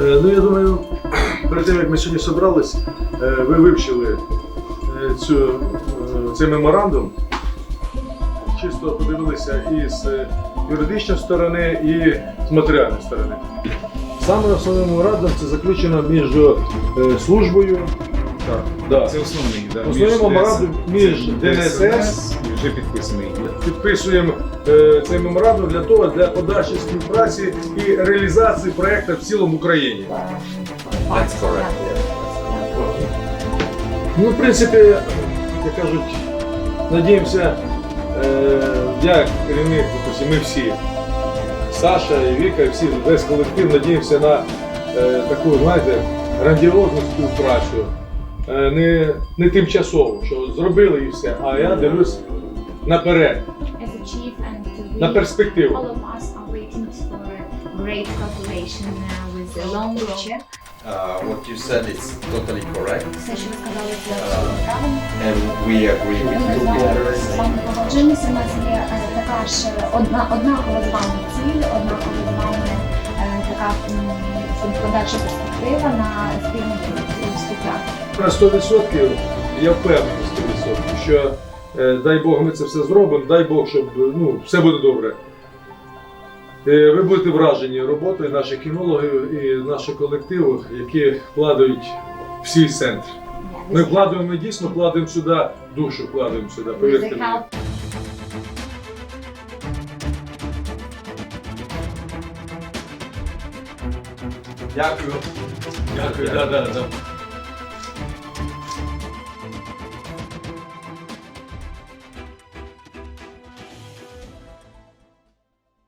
Е, Ну, я думаю, перед тим, як ми сьогодні зібрались, е, ви вивчили е, цю, цей меморандум, чисто подивилися і з юридичної сторони, і з матеріальної сторони. Саме основним меморандум це заключено між службою. Так, да. Це основний, да, Основний меморандум між ДНСС вже підписаний. підписуємо е, цей меморандум для того, для подальшої співпраці і реалізації проекту в цілому Україні. That's correct. Ну, в принципі, як кажуть, надіємося, е, я як керівник, допустим, ми всі, Саша і Віка, і всі, весь колектив, надіємося на е, таку, знаєте, грандіозну співпрацю. Е, не, не тимчасову, що зробили і все, а я дивлюсь наперед, на перспективу. great cooperation uh, with the long future. Uh, what you said is totally correct, правильно. and we agree with you. погоджуємося. У нас є е, така ж одна, однакова з вами ціль, однакова з вами е, така подальша перспектива на спільну співпрацю. На 100% я впевнений 100%, що е, дай Бог ми це все зробимо, дай Бог, щоб ну, все буде добре. Е, ви будете вражені роботою наших кінологів і наших колективів, які вкладають в свій центр. Ми вкладаємо, ми дійсно вкладаємо сюди душу, вкладаємо сюди, повірте мені. Дякую. Дякую, да, да, да.